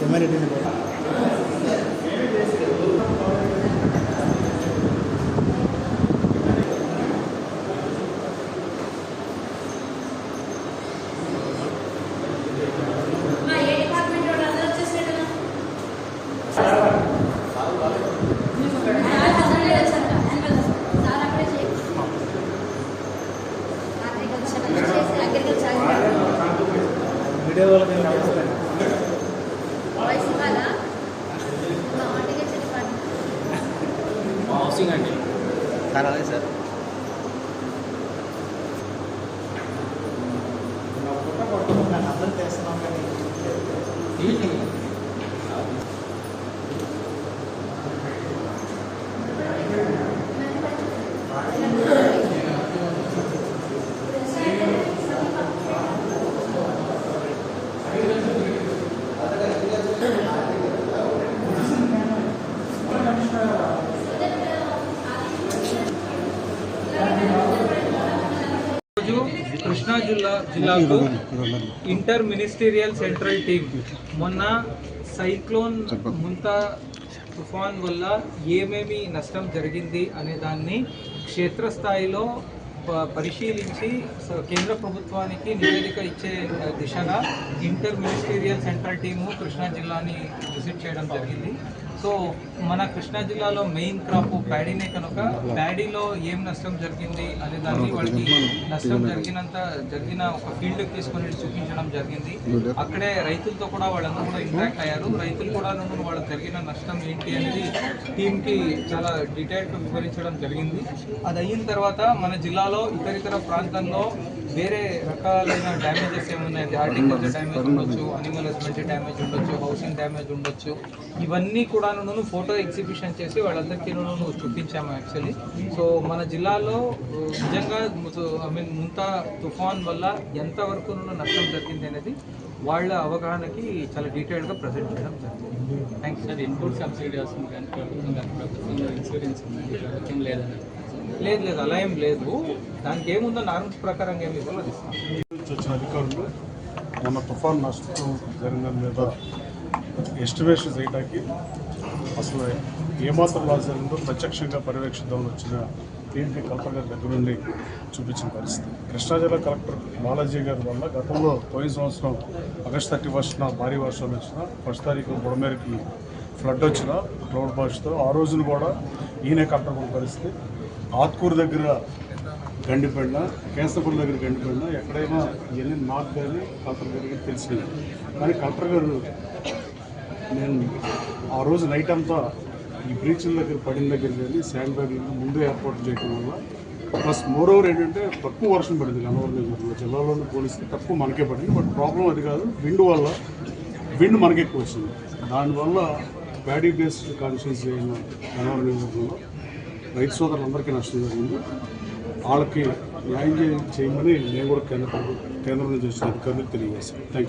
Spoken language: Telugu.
怎么认定的？హౌసింగ్ అండి సార్ అలాగే సార్ అందరూ చేస్తున్నాం కానీ కృష్ణా జిల్లా జిల్లాకు ఇంటర్ మినిస్టీరియల్ సెంట్రల్ టీమ్. మొన్న సైక్లోన్ ముంతా తుఫాన్ వల్ల ఏమేమి నష్టం జరిగింది అనే దాన్ని క్షేత్రస్థాయిలో ప- పరిశీలించి కేంద్ర ప్రభుత్వానికి నివేదిక ఇచ్చే దిశగా inter ministerial central team Krishna జిల్లాని విజిట్ చేయడం జరిగింది. సో మన కృష్ణా జిల్లాలో మెయిన్ క్రాప్ ప్యాడీనే కనుక ప్యాడీలో ఏం నష్టం జరిగింది అనే దాన్ని వాళ్ళకి నష్టం జరిగినంత జరిగిన ఒక ఫీల్డ్కి తీసుకొని చూపించడం జరిగింది. అక్కడే రైతులతో కూడా వాళ్ళందరూ కూడా ఇంటరాక్ట్ అయ్యారు. రైతులు కూడా వాళ్ళకి జరిగిన నష్టం ఏంటి అనేది టీంకి చాలా డీటెయిల్గా వివరించడం జరిగింది. అది అయిన తర్వాత మన జిల్లాలో ఇతర ఇతర ప్రాంతంలో వేరే రకాలైన డ్యామేజెస్ ఏమున్నాయి? హార్టికల్చర్ డ్యామేజ్ ఉండొచ్చు అనిమల్ హస్బెండరీ డ్యామేజ్ ఉండొచ్చు హౌసింగ్ డ్యామేజ్ ఉండొచ్చు. ఇవన్నీ కూడా నేను ఫోటో ఎగ్జిబిషన్ చేసి వాళ్ళందరికీ నువ్వు చూపించాము యాక్చువల్లీ సో మన జిల్లాలో నిజంగా ఐ మీన్ ముంతా తుఫాన్ వల్ల ఎంతవరకు నష్టం జరిగింది అనేది వాళ్ళ అవగాహనకి చాలా డీటెయిల్గా ప్రజెంట్ చేయడం జరిగింది. Thank you sir input subsidy వస్తుంది కానీ ప్రభుత్వం ప్రభుత్వంలో ఇన్సూరెన్స్ ఉంది ప్రభుత్వం లేదు లేదు అలా ఏం లేదు. దానికి ఏముందో నార్మల్స్ ప్రకారం ఏమి ఇవ్వాలో వచ్చిన అధికారులు మొన్న తుఫాన్ నష్టం జరిగిన మీద ఎస్టిమేషన్ చేయడానికి అసలు ఏమాత్రం లాస్ జరిగిందో ప్రత్యక్షంగా పర్యవేక్షిద్దామని వచ్చిన టీఎంపీ కలెక్టర్ గారి దగ్గర నుండి చూపించిన పరిస్థితి. కృష్ణా జిల్లా కలెక్టర్ బాలాజీ గారి వల్ల గతంలో పోయిన సంవత్సరం ఆగస్ట్ థర్టీ ఫస్ట్న భారీ వర్షాలు వచ్చిన ఫస్ట్ తారీఖు బుడమేరకి ఫ్లడ్ వచ్చిన క్లౌడ్ బాష్తో ఆ రోజున కూడా ఈయనే కట్టకుండా పరిస్థితి. ఆత్కూరు దగ్గర గండిపడిన కేశపురం దగ్గర గండిపడిన ఎక్కడైనా వెళ్ళిన నాకు కానీ కలెక్టర్ గారికి తెలిసింది. కానీ కలెక్టర్ గారు నేను ఆ రోజు నైట్ అంతా ఈ బ్రీచ్ల దగ్గర పడిన దగ్గర కానీ శాండ్ బ్యాగ్ ముందు ఏర్పాటు చేయడం వల్ల ప్లస్ మోర్ ఓవర్ ఏంటంటే తక్కువ వర్షం పడింది గన్నవరం నియోజకవర్గంలో. జిల్లాలోనే పోలిస్తే తక్కువ మనకే పడింది బట్ ప్రాబ్లం అది కాదు విండ్ వల్ల విండ్ మనకి ఎక్కువ వచ్చింది. దానివల్ల బ్యాడీ బేస్డ్ కాన్షియన్సీ అయిన గన్నవరం నియోజకవర్గంలో రైతు సోదరులందరికీ నష్టం జరిగింది వాళ్ళకి న్యాయం చేయమని నేను కూడా కేంద్ర ప్రభుత్వం కేంద్రం నుంచి వచ్చిన అధికారులకు తెలియజేశాను థ్యాంక్